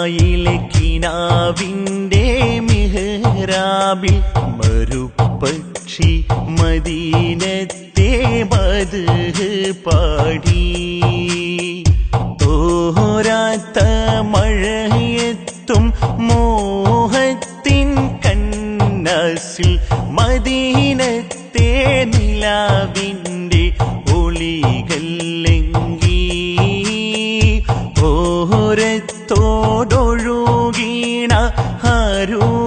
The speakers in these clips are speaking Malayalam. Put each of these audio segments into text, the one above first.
കോലായിലെ കിനാവിന്റെ മിഹ്റാബിൽ മറുപക്ഷി മദീനത്തെ മത് പാടി. തോരാത്ത മഴയത്തും മോഹത്തിൻ കണ്ണസിൽ മദീനത്തെ നിലാവിന്റെ Perú.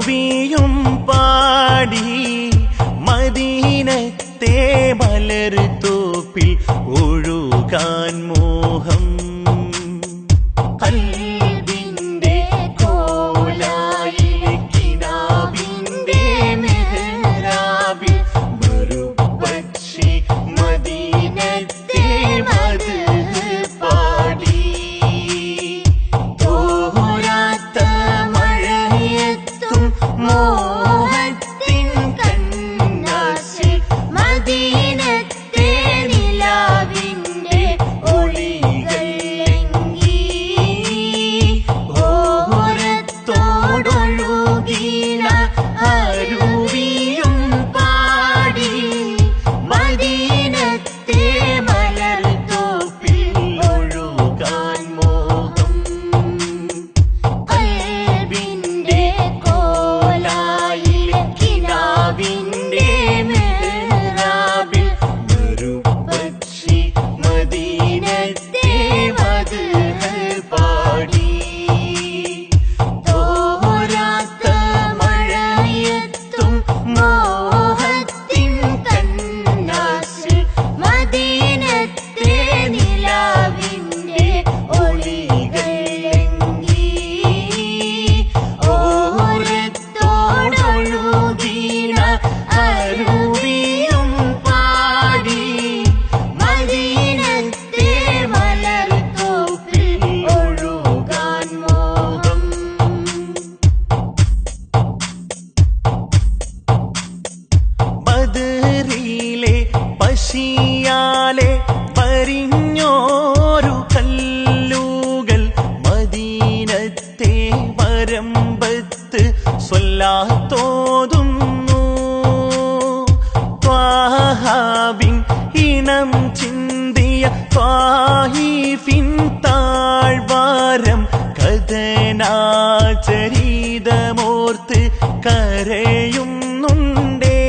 ത്വാഹിഫിൻ താഴ്വാരം കഥനാചരീതമോർത്ത് കരയുന്നുണ്ടേ.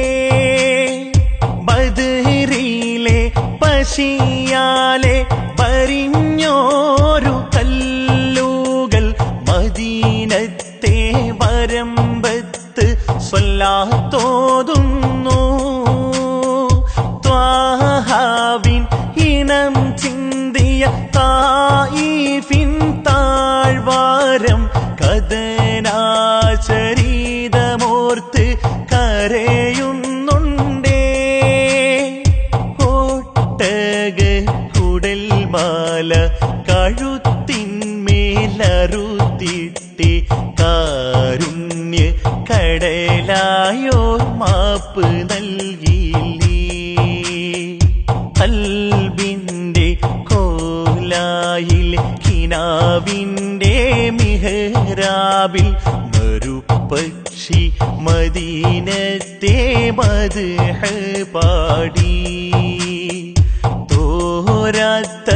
ബദറിലെ പശിയാലെ പരിഞ്ഞോരു കല്ലുകൾ മദീനത്തെ വരമ്പത്ത് സ്വല്ലാത്തോതുന്നു. ത്വാഹാവിൻ കടലായോ മാപ്പ് നൽകിയില്ലേ? അൽബിന്റെ കോലായിലെ കിനാവിന്റെ മിഹ്റാബിൽ മറുപക്ഷി മദീനത്തെ മത് പാടി തോരാത്ത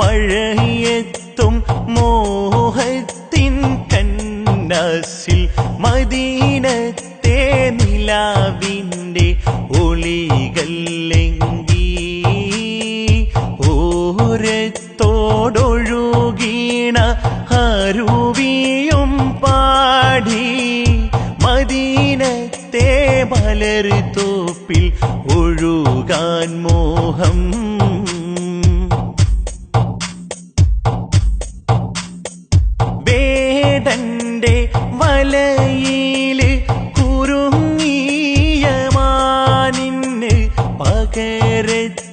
മഴയത്തും മോഹത്തിൻ കന്നാസിൽ മദീനത്തെ നിലാവിന്റെ ഒളികല്ലെങ്കി ഓരത്തോടൊഴുകീണ അരുവിയും പാടി മദീനത്തെ മലർത്തോപ്പിൽ ഒഴുകാൻ മോഹം quererte.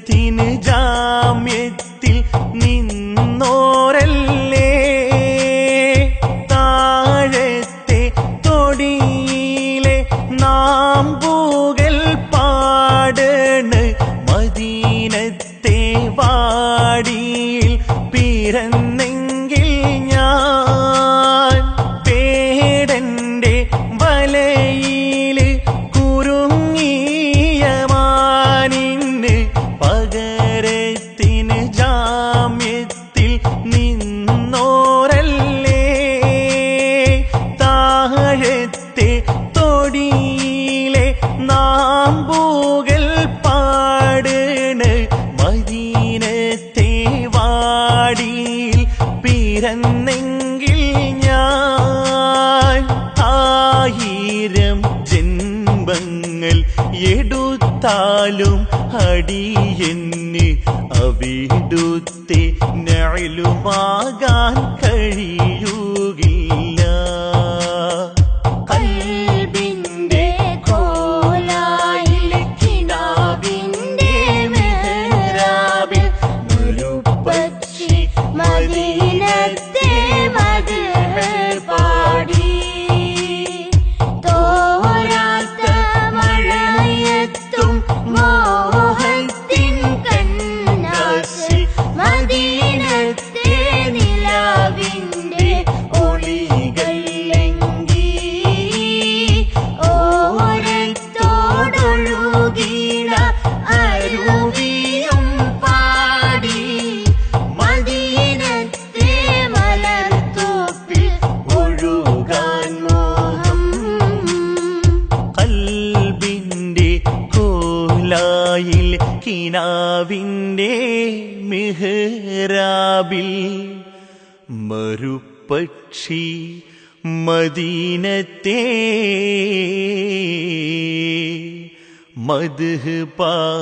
പാടണ് മദീനത്തെ വാടിയിൽ പിറന്നെങ്കിൽ ഞാൻ ആയിരം ജന്മങ്ങൾ എടുത്താലും അടിയെന്ന് അവിടുത്തെ നഴലുമാകാൻ കഴിയുകില്ല മിഹ്റാബിൽ മറുപക്ഷി മദീനത്തെ മധു പാടി